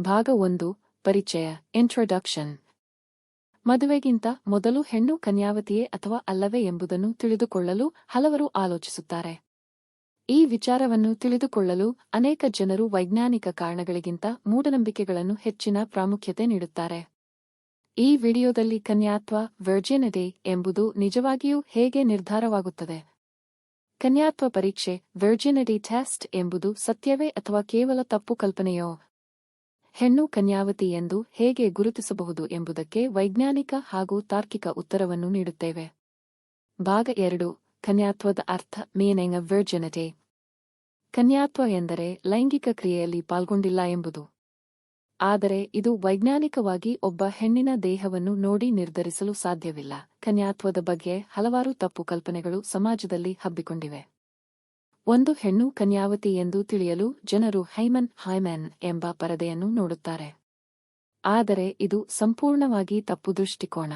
ಭಾಗ ಒಂದು, ಪರಿಚಯ ಇಂಟ್ರೊಡಕ್ಷನ್ ಮದುವೆಗಿಂತ ಮೊದಲು ಹೆಣ್ಣು ಕನ್ಯಾವತಿಯೇ ಅಥವಾ ಅಲ್ಲವೇ ಎಂಬುದನ್ನು ತಿಳಿದುಕೊಳ್ಳಲು ಹಲವರು ಆಲೋಚಿಸುತ್ತಾರೆ. ಈ ವಿಚಾರವನ್ನು ತಿಳಿದುಕೊಳ್ಳಲು ಅನೇಕ ಜನರು ವೈಜ್ಞಾನಿಕ ಕಾರಣಗಳಿಗಿಂತ ಮೂಢನಂಬಿಕೆಗಳನ್ನು ಹೆಚ್ಚಿನ ಪ್ರಾಮುಖ್ಯತೆ ನೀಡುತ್ತಾರೆ. ಈ ವಿಡಿಯೋದಲ್ಲಿ ಕನ್ಯಾತ್ವ ವರ್ಜಿನಿಟಿ ಎಂಬುದು ನಿಜವಾಗಿಯೂ ಹೇಗೆ ನಿರ್ಧಾರವಾಗುತ್ತದೆ? ಕನ್ಯಾತ್ವ ಪರೀಕ್ಷೆ ವರ್ಜಿನಿಟಿ ಟೆಸ್ಟ್ ಎಂಬುದು ಸತ್ಯವೇ ಅಥವಾ ಕೇವಲ ತಪ್ಪು ಕಲ್ಪನೆಯೋ? ಹೆಣ್ಣು ಕನ್ಯಾವತಿ ಎಂದು ಹೇಗೆ ಗುರುತಿಸಬಹುದು ಎಂಬುದಕ್ಕೆ ವೈಜ್ಞಾನಿಕ ಹಾಗೂ ತಾರ್ಕಿಕ ಉತ್ತರವನ್ನು ನೀಡುತ್ತೇವೆ. ಭಾಗ ಎರಡು, ಕನ್ಯಾತ್ವದ ಅರ್ಥ ಮೀನಿಂಗ್ ಆಫ್ ವರ್ಜಿನಿಟಿ ಕನ್ಯಾತ್ವ ಎಂದರೆ ಲೈಂಗಿಕ ಕ್ರಿಯೆಯಲ್ಲಿ ಪಾಲ್ಗೊಂಡಿಲ್ಲ ಎಂಬುದು. ಆದರೆ ಇದು ವೈಜ್ಞಾನಿಕವಾಗಿ ಒಬ್ಬ ಹೆಣ್ಣಿನ ದೇಹವನ್ನು ನೋಡಿ ನಿರ್ಧರಿಸಲು ಸಾಧ್ಯವಿಲ್ಲ. ಕನ್ಯಾತ್ವದ ಬಗ್ಗೆ ಹಲವಾರು ತಪ್ಪು ಕಲ್ಪನೆಗಳು ಸಮಾಜದಲ್ಲಿ ಹಬ್ಬಿಕೊಂಡಿವೆ. ಒಂದು ಹೆಣ್ಣು ಕನ್ಯಾವತಿ ಎಂದು ತಿಳಿಯಲು ಜನರು ಹೈಮನ್ ಹೈಮನ್ ಎಂಬ ಪರದೆಯನ್ನು ನೋಡುತ್ತಾರೆ. ಆದರೆ ಇದು ಸಂಪೂರ್ಣವಾಗಿ ತಪ್ಪು ದೃಷ್ಟಿಕೋನ.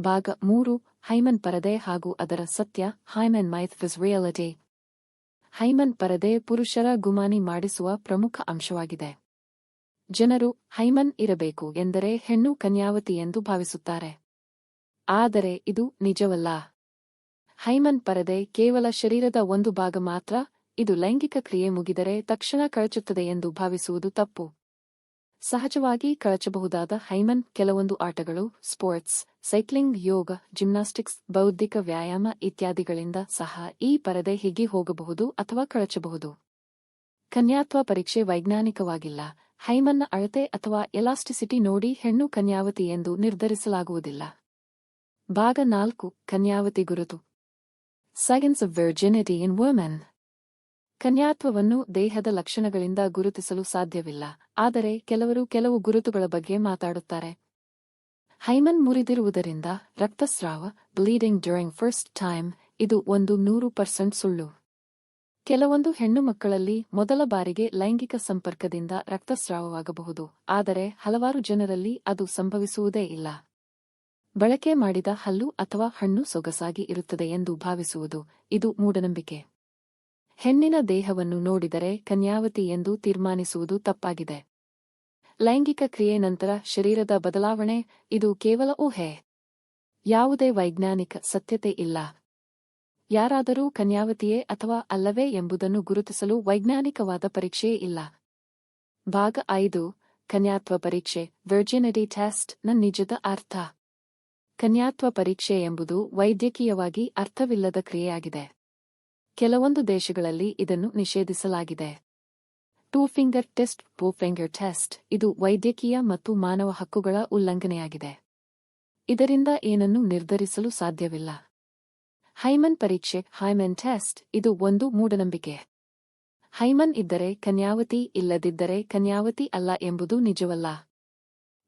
ಭಾಗ ಮೂರು, ಹೈಮನ್ ಪರದೆ ಹಾಗೂ ಅದರ ಸತ್ಯ, hymen myth versus reality. Hymen ಪರದೆ ಪುರುಷರ ಗುಮಾನಿ ಮಾಡಿಸುವ ಪ್ರಮುಖ ಅಂಶವಾಗಿದೆ. ಜನರು ಹೈಮನ್ ಇರಬೇಕು ಎಂದರೆ ಹೆಣ್ಣು ಕನ್ಯಾವತಿ ಎಂದು ಭಾವಿಸುತ್ತಾರೆ. ಆದರೆ ಇದು ನಿಜವಲ್ಲ. ಹೈಮನ್ ಪರದೆ ಕೇವಲ ಶರೀರದ ಒಂದು ಭಾಗ ಮಾತ್ರ, ಇದು ಲೈಂಗಿಕ ಕ್ರಿಯೆ ಮುಗಿದರೆ ತಕ್ಷಣ ಕಳಚುತ್ತದೆ ಎಂದು ಭಾವಿಸುವುದು ತಪ್ಪು. ಸಹಜವಾಗಿ ಕಳಚಬಹುದಾದ ಹೈಮನ್ ಕೆಲವೊಂದು ಆಟಗಳು, ಸ್ಪೋರ್ಟ್ಸ್, ಸೈಕ್ಲಿಂಗ್, ಯೋಗ, ಜಿಮ್ನಾಸ್ಟಿಕ್ಸ್, ಬೌದ್ಧಿಕ ವ್ಯಾಯಾಮ ಇತ್ಯಾದಿಗಳಿಂದ ಸಹ ಈ ಪರದೆ ಹಿಗ್ಗಿ ಹೋಗಬಹುದು ಅಥವಾ ಕಳಚಬಹುದು? ಕನ್ಯಾತ್ವ ಪರೀಕ್ಷೆ ವೈಜ್ಞಾನಿಕವಾಗಿಲ್ಲ. ಹೈಮನ್ನ ಅಳತೆ ಅಥವಾ ಎಲಾಸ್ಟಿಸಿಟಿ ನೋಡಿ ಹೆಣ್ಣು ಕನ್ಯಾವತಿ ಎಂದು ನಿರ್ಧರಿಸಲಾಗುವುದಿಲ್ಲ. ಭಾಗ ನಾಲ್ಕು, ಕನ್ಯಾವತಿ ಗುರುತು. Signs of virginity in women. ಕನ್ಯಾತ್ವವನ್ನು ದೇಹದ ಲಕ್ಷಣಗಳಿಂದ ಗುರುತಿಸಲು ಸಾಧ್ಯವಿಲ್ಲ, ಆದರೆ ಕೆಲವರು ಕೆಲವು ಗುರುತುಗಳ ಬಗ್ಗೆ ಮಾತಾಡುತ್ತಾರೆ. ಹೈಮನ್ ಮುರಿದಿರುವುದರಿಂದ ರಕ್ತಸ್ರಾವ ಬ್ಲೀಡಿಂಗ್ ಡ್ಯೂರಿಂಗ್ ಫಸ್ಟ್ ಟೈಮ್ ಇದು ಒಂದು ನೂರು ಪರ್ಸೆಂಟ್ ಸುಳ್ಳು. ಕೆಲವೊಂದು ಹೆಣ್ಣು ಮಕ್ಕಳಲ್ಲಿ ಮೊದಲ ಬಾರಿಗೆ ಲೈಂಗಿಕ ಸಂಪರ್ಕದಿಂದ ರಕ್ತಸ್ರಾವವಾಗಬಹುದು, ಆದರೆ ಹಲವಾರು ಜನರಲ್ಲಿ ಅದು ಸಂಭವಿಸುವುದೇ ಇಲ್ಲ. ಬಳಕೆ ಮಾಡಿದ ಹಲ್ಲು ಅಥವಾ ಹಣ್ಣು ಸೊಗಸಾಗಿ ಇರುತ್ತದೆ ಎಂದು ಭಾವಿಸುವುದು ಇದು ಮೂಢನಂಬಿಕೆ. ಹೆಣ್ಣಿನ ದೇಹವನ್ನು ನೋಡಿದರೆ ಕನ್ಯಾವತಿ ಎಂದು ತೀರ್ಮಾನಿಸುವುದು ತಪ್ಪಾಗಿದೆ. ಲೈಂಗಿಕ ಕ್ರಿಯೆ ನಂತರ ಶರೀರದ ಬದಲಾವಣೆ, ಇದು ಕೇವಲ ಊಹೆ. ಯಾವುದೇ ವೈಜ್ಞಾನಿಕ ಸತ್ಯತೆ ಇಲ್ಲ. ಯಾರಾದರೂ ಕನ್ಯಾವತಿಯೇ ಅಥವಾ ಅಲ್ಲವೇ ಎಂಬುದನ್ನು ಗುರುತಿಸಲು ವೈಜ್ಞಾನಿಕವಾದ ಪರೀಕ್ಷೆಯೇ ಇಲ್ಲ. ಭಾಗ ಐದು, ಕನ್ಯಾತ್ವ ಪರೀಕ್ಷೆ ವರ್ಜಿನಿಟಿ ಟೆಸ್ಟ್ನ ನಿಜದ ಅರ್ಥ. ಕನ್ಯಾತ್ವ ಪರೀಕ್ಷೆ ಎಂಬುದು ವೈದ್ಯಕೀಯವಾಗಿ ಅರ್ಥವಿಲ್ಲದ ಕ್ರಿಯೆಯಾಗಿದೆ. ಕೆಲವೊಂದು ದೇಶಗಳಲ್ಲಿ ಇದನ್ನು ನಿಷೇಧಿಸಲಾಗಿದೆ. Two finger test two finger test ಇದು ವೈದ್ಯಕೀಯ ಮತ್ತು ಮಾನವ ಹಕ್ಕುಗಳ ಉಲ್ಲಂಘನೆಯಾಗಿದೆ. ಇದರಿಂದ ಏನನ್ನು ನಿರ್ಧರಿಸಲು ಸಾಧ್ಯವಿಲ್ಲ. ಹೈಮನ್ ಪರೀಕ್ಷೆ, ಹೈಮನ್ ಟೆಸ್ಟ್ ಇದು ಒಂದು ಮೂಢನಂಬಿಕೆ. ಹೈಮನ್ ಇದ್ದರೆ ಕನ್ಯಾವತಿ ಇಲ್ಲದಿದ್ದರೆ ಕನ್ಯಾವತಿ ಅಲ್ಲ ಎಂಬುದು ನಿಜವಲ್ಲ.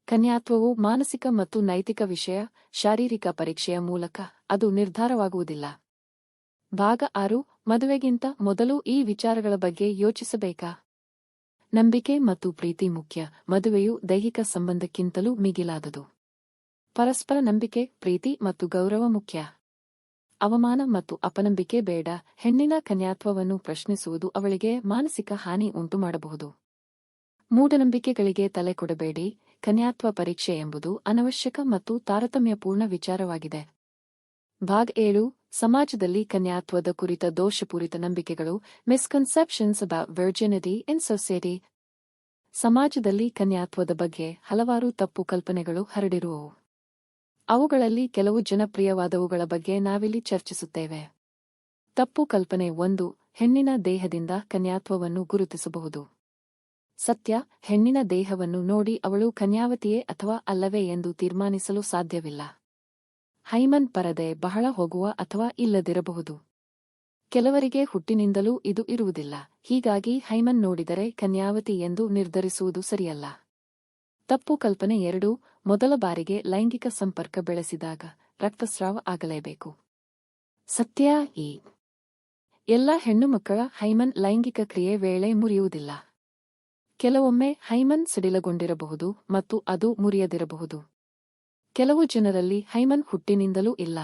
ಕನ್ಯಾತ್ವವು ಮಾನಸಿಕ ಮತ್ತು ನೈತಿಕ ವಿಷಯ, ಶಾರೀರಿಕ ಪರೀಕ್ಷೆಯ ಮೂಲಕ ಅದು ನಿರ್ಧಾರವಾಗುವುದಿಲ್ಲ. ಭಾಗ ಆರು, ಮದುವೆಗಿಂತ ಮೊದಲು ಈ ವಿಚಾರಗಳ ಬಗ್ಗೆ ಯೋಚಿಸಬೇಕಾ? ನಂಬಿಕೆ ಮತ್ತು ಪ್ರೀತಿ ಮುಖ್ಯ, ಮದುವೆಯು ದೈಹಿಕ ಸಂಬಂಧಕ್ಕಿಂತಲೂ ಮಿಗಿಲಾದುದು. ಪರಸ್ಪರ ನಂಬಿಕೆ, ಪ್ರೀತಿ ಮತ್ತು ಗೌರವ ಮುಖ್ಯ. ಅವಮಾನ ಮತ್ತು ಅಪನಂಬಿಕೆ ಬೇಡ, ಹೆಣ್ಣಿನ ಕನ್ಯಾತ್ವವನ್ನು ಪ್ರಶ್ನಿಸುವುದು ಅವಳಿಗೆ ಮಾನಸಿಕ ಹಾನಿ ಉಂಟುಮಾಡಬಹುದು. ಮೂಢನಂಬಿಕೆಗಳಿಗೆ ತಲೆ ಕೊಡಬೇಡಿ ಕನ್ಯಾತ್ವ ಪರೀಕ್ಷೆ ಎಂಬುದು ಅನವಶ್ಯಕ ಮತ್ತು ತಾರತಮ್ಯಪೂರ್ಣ ವಿಚಾರವಾಗಿದೆ. ಭಾಗ್ ಏಳು, ಸಮಾಜದಲ್ಲಿ ಕನ್ಯಾತ್ವದ ಕುರಿತ ದೋಷಪೂರಿತ ನಂಬಿಕೆಗಳು misconceptions about virginity in society ಸಮಾಜದಲ್ಲಿ ಕನ್ಯಾತ್ವದ ಬಗ್ಗೆ ಹಲವಾರು ತಪ್ಪು ಕಲ್ಪನೆಗಳು ಹರಡಿರುವವು. ಅವುಗಳಲ್ಲಿ ಕೆಲವು ಜನಪ್ರಿಯವಾದವುಗಳ ಬಗ್ಗೆ ನಾವಿಲ್ಲಿ ಚರ್ಚಿಸುತ್ತೇವೆ. ತಪ್ಪು ಕಲ್ಪನೆ ಒಂದು, ಹೆಣ್ಣಿನ ದೇಹದಿಂದ ಕನ್ಯಾತ್ವವನ್ನು ಗುರುತಿಸಬಹುದು. ಸತ್ಯ, ಹೆಣ್ಣಿನ ದೇಹವನ್ನು ನೋಡಿ ಅವಳು ಕನ್ಯಾವತಿಯೇ ಅಥವಾ ಅಲ್ಲವೇ ಎಂದು ತೀರ್ಮಾನಿಸಲು ಸಾಧ್ಯವಿಲ್ಲ. ಹೈಮನ್ ಪರದೆ ಬಹಳ ಹೋಗುವ ಅಥವಾ ಇಲ್ಲದಿರಬಹುದು. ಕೆಲವರಿಗೆ ಹುಟ್ಟಿನಿಂದಲೂ ಇದು ಇರುವುದಿಲ್ಲ. ಹೀಗಾಗಿ ಹೈಮನ್ ನೋಡಿದರೆ ಕನ್ಯಾವತಿ ಎಂದು ನಿರ್ಧರಿಸುವುದು ಸರಿಯಲ್ಲ. ತಪ್ಪು ಕಲ್ಪನೆ ಎರಡು, ಮೊದಲ ಬಾರಿಗೆ ಲೈಂಗಿಕ ಸಂಪರ್ಕ ಬೆಳೆಸಿದಾಗ ರಕ್ತಸ್ರಾವ ಆಗಲೇಬೇಕು. ಸತ್ಯ ಈ. ಎಲ್ಲ ಹೆಣ್ಣುಮಕ್ಕಳ ಹೈಮನ್ ಲೈಂಗಿಕ ಕ್ರಿಯೆ ವೇಳೆ ಮುರಿಯುವುದಿಲ್ಲ. ಕೆಲವೊಮ್ಮೆ ಹೈಮನ್ ಸಿಡಿಲಗೊಂಡಿರಬಹುದು ಮತ್ತು ಅದು ಮುರಿಯದಿರಬಹುದು. ಕೆಲವು ಜನರಲ್ಲಿ ಹೈಮನ್ ಹುಟ್ಟಿನಿಂದಲೂ ಇಲ್ಲ.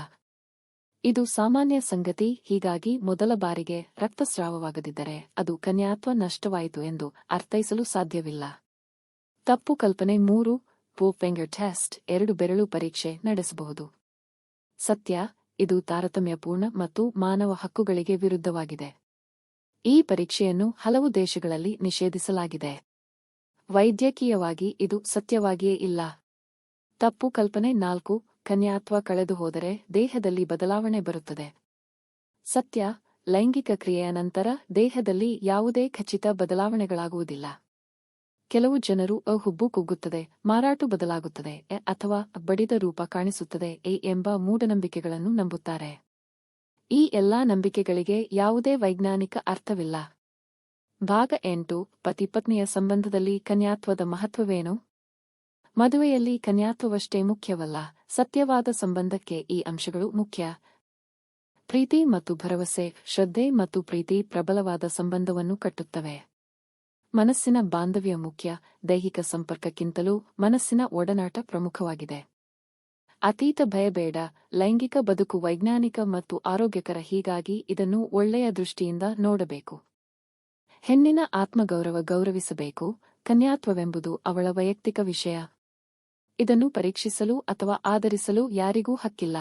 ಇದು ಸಾಮಾನ್ಯ ಸಂಗತಿ, ಹೀಗಾಗಿ ಮೊದಲ ಬಾರಿಗೆ ರಕ್ತಸ್ರಾವವಾಗದಿದ್ದರೆ ಅದು ಕನ್ಯಾತ್ವ ನಷ್ಟವಾಯಿತು ಎಂದು ಅರ್ಥೈಸಲು ಸಾಧ್ಯವಿಲ್ಲ. ತಪ್ಪು ಕಲ್ಪನೆ ಮೂರು ಫಿಂಗರ್ ಟೆಸ್ಟ್ ಎರಡು ಬೆರಳು ಪರೀಕ್ಷೆ ನಡೆಸಬಹುದು. ಸತ್ಯ, ಇದು ತಾರತಮ್ಯಪೂರ್ಣ ಮತ್ತು ಮಾನವ ಹಕ್ಕುಗಳಿಗೆ ವಿರುದ್ಧವಾಗಿದೆ. ಈ ಪರೀಕ್ಷೆಯನ್ನು ಹಲವು ದೇಶಗಳಲ್ಲಿ ನಿಷೇಧಿಸಲಾಗಿದೆ. ವೈದ್ಯಕೀಯವಾಗಿ ಇದು ಸತ್ಯವಾಗಿಯೇ ಇಲ್ಲ. ತಪ್ಪು ಕಲ್ಪನೆ ನಾಲ್ಕು, ಕನ್ಯಾತ್ವ ಕಳೆದು ಹೋದರೆ ದೇಹದಲ್ಲಿ ಬದಲಾವಣೆ ಬರುತ್ತದೆ. ಸತ್ಯ, ಲೈಂಗಿಕ ಕ್ರಿಯೆಯ ನಂತರ ದೇಹದಲ್ಲಿ ಯಾವುದೇ ಖಚಿತ ಬದಲಾವಣೆಗಳಾಗುವುದಿಲ್ಲ. ಕೆಲವು ಜನರು ಅ ಹುಬ್ಬು ಕುಗ್ಗುತ್ತದೆ, ಮಾರಾಟು ಬದಲಾಗುತ್ತದೆ ಅಥವಾ ಬಡಿದ ರೂಪ ಕಾಣಿಸುತ್ತದೆ ಎ ಎಂಬ ಮೂಢನಂಬಿಕೆಗಳನ್ನು ನಂಬುತ್ತಾರೆ. ಈ ಎಲ್ಲಾ ನಂಬಿಕೆಗಳಿಗೆ ಯಾವುದೇ ವೈಜ್ಞಾನಿಕ ಅರ್ಥವಿಲ್ಲ. ಭಾಗ ಎಂಟು, ಪತಿಪತ್ನಿಯ ಸಂಬಂಧದಲ್ಲಿ ಕನ್ಯಾತ್ವದ ಮಹತ್ವವೇನು? ಮದುವೆಯಲ್ಲಿ ಕನ್ಯಾತ್ವವಷ್ಟೇ ಮುಖ್ಯವಲ್ಲ, ಸತ್ಯವಾದ ಸಂಬಂಧಕ್ಕೆ ಈ ಅಂಶಗಳು ಮುಖ್ಯ. ಪ್ರೀತಿ ಮತ್ತು ಭರವಸೆ, ಶ್ರದ್ಧೆ ಮತ್ತು ಪ್ರೀತಿ ಪ್ರಬಲವಾದ ಸಂಬಂಧವನ್ನು ಕಟ್ಟುತ್ತವೆ. ಮನಸ್ಸಿನ ಬಾಂಧವ್ಯ ಮುಖ್ಯ, ದೈಹಿಕ ಸಂಪರ್ಕಕ್ಕಿಂತಲೂ ಮನಸ್ಸಿನ ಒಡನಾಟ ಪ್ರಮುಖವಾಗಿದೆ. ಅತೀತ ಭಯಬೇಡ ಲೈಂಗಿಕ ಬದುಕು ವೈಜ್ಞಾನಿಕ ಮತ್ತು ಆರೋಗ್ಯಕರ ಹೀಗಾಗಿ ಇದನ್ನು ಒಳ್ಳೆಯ ದೃಷ್ಟಿಯಿಂದ ನೋಡಬೇಕು. ಹೆಣ್ಣಿನ ಆತ್ಮಗೌರವ ಗೌರವಿಸಬೇಕು. ಕನ್ಯಾತ್ವವೆಂಬುದು ಅವಳ ವೈಯಕ್ತಿಕ ವಿಷಯ. ಇದನ್ನು ಪರೀಕ್ಷಿಸಲು ಅಥವಾ ಆಧರಿಸಲು ಯಾರಿಗೂ ಹಕ್ಕಿಲ್ಲ.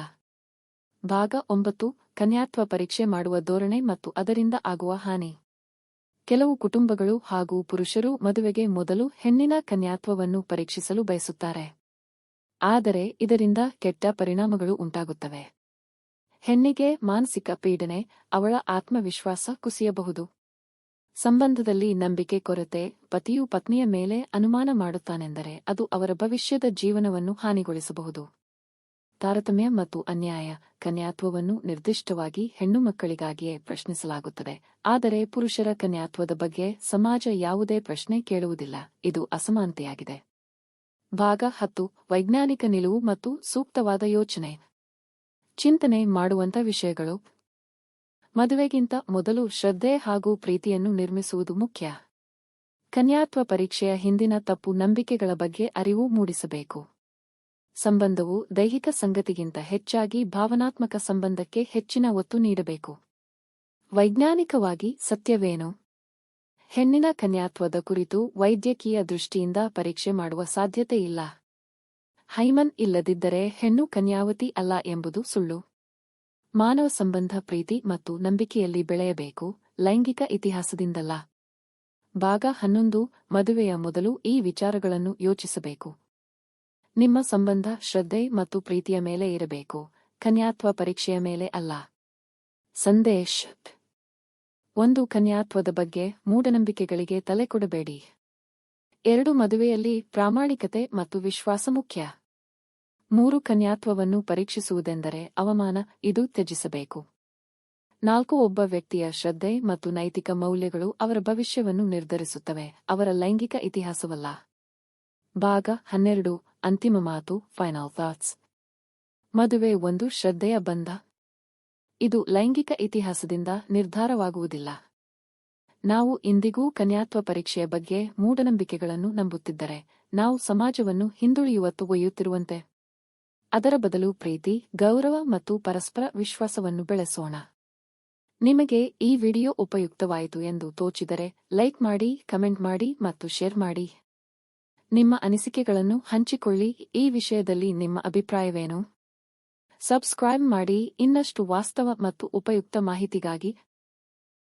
ಭಾಗ ಒಂಬತ್ತು. ಕನ್ಯಾತ್ವ ಪರೀಕ್ಷೆ ಮಾಡುವ ಧೋರಣೆ ಮತ್ತು ಅದರಿಂದ ಆಗುವ ಹಾನಿ. ಕೆಲವು ಕುಟುಂಬಗಳು ಹಾಗೂ ಪುರುಷರು ಮದುವೆಗೆ ಮೊದಲು ಹೆಣ್ಣಿನ ಕನ್ಯಾತ್ವವನ್ನು ಪರೀಕ್ಷಿಸಲು ಬಯಸುತ್ತಾರೆ. ಆದರೆ ಇದರಿಂದ ಕೆಟ್ಟ ಪರಿಣಾಮಗಳು ಉಂಟಾಗುತ್ತವೆ. ಹೆಣ್ಣಿಗೆ ಮಾನಸಿಕ ಪೀಡನೆ, ಅವಳ ಆತ್ಮವಿಶ್ವಾಸ ಕುಸಿಯಬಹುದು. ಸಂಬಂಧದಲ್ಲಿ ನಂಬಿಕೆ ಕೊರತೆ, ಪತಿಯು ಪತ್ನಿಯ ಮೇಲೆ ಅನುಮಾನ ಮಾಡುತ್ತಾನೆಂದರೆ ಅದು ಅವರ ಭವಿಷ್ಯದ ಜೀವನವನ್ನು ಹಾನಿಗೊಳಿಸಬಹುದು. ತಾರತಮ್ಯ ಮತ್ತು ಅನ್ಯಾಯ, ಕನ್ಯಾತ್ವವನ್ನು ನಿರ್ದಿಷ್ಟವಾಗಿ ಹೆಣ್ಣು ಮಕ್ಕಳಿಗಾಗಿಯೇ ಪ್ರಶ್ನಿಸಲಾಗುತ್ತದೆ. ಆದರೆ ಪುರುಷರ ಕನ್ಯಾತ್ವದ ಬಗ್ಗೆ ಸಮಾಜ ಯಾವುದೇ ಪ್ರಶ್ನೆ ಕೇಳುವುದಿಲ್ಲ. ಇದು ಅಸಮಾನತೆಯಾಗಿದೆ. ಭಾಗ ಹತ್ತು, ವೈಜ್ಞಾನಿಕ ನಿಲುವು ಮತ್ತು ಸೂಕ್ತವಾದ ಯೋಚನೆ. ಚಿಂತನೆ ಮಾಡುವಂತ ವಿಷಯಗಳು. ಮದುವೆಗಿಂತ ಮೊದಲು ಶ್ರದ್ಧೆ ಹಾಗೂ ಪ್ರೀತಿಯನ್ನು ನಿರ್ಮಿಸುವುದು ಮುಖ್ಯ. ಕನ್ಯಾತ್ವ ಪರೀಕ್ಷೆಯ ಹಿಂದಿನ ತಪ್ಪು ನಂಬಿಕೆಗಳ ಬಗ್ಗೆ ಅರಿವು ಮೂಡಿಸಬೇಕು. ಸಂಬಂಧವು ದೈಹಿಕ ಸಂಗತಿಗಿಂತ ಹೆಚ್ಚಾಗಿ ಭಾವನಾತ್ಮಕ ಸಂಬಂಧಕ್ಕೆ ಹೆಚ್ಚಿನ ಒತ್ತು ನೀಡಬೇಕು. ವೈಜ್ಞಾನಿಕವಾಗಿ ಸತ್ಯವೇನು? ಹೆಣ್ಣಿನ ಕನ್ಯಾತ್ವದ ಕುರಿತು ವೈದ್ಯಕೀಯ ದೃಷ್ಟಿಯಿಂದ ಪರೀಕ್ಷೆ ಮಾಡುವ ಸಾಧ್ಯತೆ ಇಲ್ಲ. ಹೈಮನ್ ಇಲ್ಲದಿದ್ದರೆ ಹೆಣ್ಣು ಕನ್ಯಾವತಿ ಅಲ್ಲ ಎಂಬುದು ಸುಳ್ಳು. ಮಾನವ ಸಂಬಂಧ, ಪ್ರೀತಿ ಮತ್ತು ನಂಬಿಕೆಯಲ್ಲಿ ಬೆಳೆಯಬೇಕು, ಲೈಂಗಿಕ ಇತಿಹಾಸದಿಂದಲ್ಲ. ಭಾಗ ಹನ್ನೊಂದು, ಮದುವೆಯ ಮೊದಲು ಈ ವಿಚಾರಗಳನ್ನು ಯೋಚಿಸಬೇಕು. ನಿಮ್ಮ ಸಂಬಂಧ, ಶ್ರದ್ಧೆ ಮತ್ತು ಪ್ರೀತಿಯ ಮೇಲೆ ಇರಬೇಕು, ಕನ್ಯಾತ್ವ ಪರೀಕ್ಷೆಯ ಮೇಲೆ ಅಲ್ಲ. ಸಂದೇಶ್ ಒಂದು ಕನ್ಯಾತ್ವದ ಬಗ್ಗೆ ಮೂಢನಂಬಿಕೆಗಳಿಗೆ ತಲೆ ಕೊಡಬೇಡಿ. ಎರಡು ಮದುವೆಯಲ್ಲಿ ಪ್ರಾಮಾಣಿಕತೆ ಮತ್ತು ವಿಶ್ವಾಸ ಮುಖ್ಯ. ಮೂರು ಕನ್ಯಾತ್ವವನ್ನು ಪರೀಕ್ಷಿಸುವುದೆಂದರೆ ಅವಮಾನ ಇದು ತ್ಯಜಿಸಬೇಕು. ನಾಲ್ಕು ಒಬ್ಬ ವ್ಯಕ್ತಿಯ ಶ್ರದ್ಧೆ ಮತ್ತು ನೈತಿಕ ಮೌಲ್ಯಗಳು ಅವರ ಭವಿಷ್ಯವನ್ನು ನಿರ್ಧರಿಸುತ್ತವೆ, ಅವರ ಲೈಂಗಿಕ ಇತಿಹಾಸವಲ್ಲ. ಭಾಗ ಹನ್ನೆರಡು, ಅಂತಿಮ ಮಾತು ಫೈನಲ್ ಥಾಟ್ಸ್ ಮದುವೆ ಒಂದು ಶ್ರದ್ಧೆಯ ಬಂಧ ಇದು ಲೈಂಗಿಕ ಇತಿಹಾಸದಿಂದ ನಿರ್ಧಾರವಾಗುವುದಿಲ್ಲ. ನಾವು ಇಂದಿಗೂ ಕನ್ಯಾತ್ವ ಪರೀಕ್ಷೆಯ ಬಗ್ಗೆ ಮೂಢನಂಬಿಕೆಗಳನ್ನು ನಂಬುತ್ತಿದ್ದರೆ, ನಾವು ಸಮಾಜವನ್ನು ಹಿಂದುಳಿಯುವತ್ತು ಒಯ್ಯುತ್ತಿರುವಂತೆ ಅದರ ಬದಲು ಪ್ರೀತಿ, ಗೌರವ ಮತ್ತು ಪರಸ್ಪರ ವಿಶ್ವಾಸವನ್ನು ಬೆಳೆಸೋಣ. ನಿಮಗೆ ಈ ವಿಡಿಯೋ ಉಪಯುಕ್ತವಾಯಿತು ಎಂದು ತೋಚಿದರೆ, ಲೈಕ್ ಮಾಡಿ, ಕಮೆಂಟ್ ಮಾಡಿ ಮತ್ತು ಶೇರ್ ಮಾಡಿ. ನಿಮ್ಮ ಅನಿಸಿಕೆಗಳನ್ನು ಹಂಚಿಕೊಳ್ಳಿ. ಈ ವಿಷಯದಲ್ಲಿ ನಿಮ್ಮ ಅಭಿಪ್ರಾಯವೇನು? ಸಬ್ಸ್ಕ್ರೈಬ್ ಮಾಡಿ ಇನ್ನಷ್ಟು ವಾಸ್ತವ ಮತ್ತು ಉಪಯುಕ್ತ ಮಾಹಿತಿಗಾಗಿ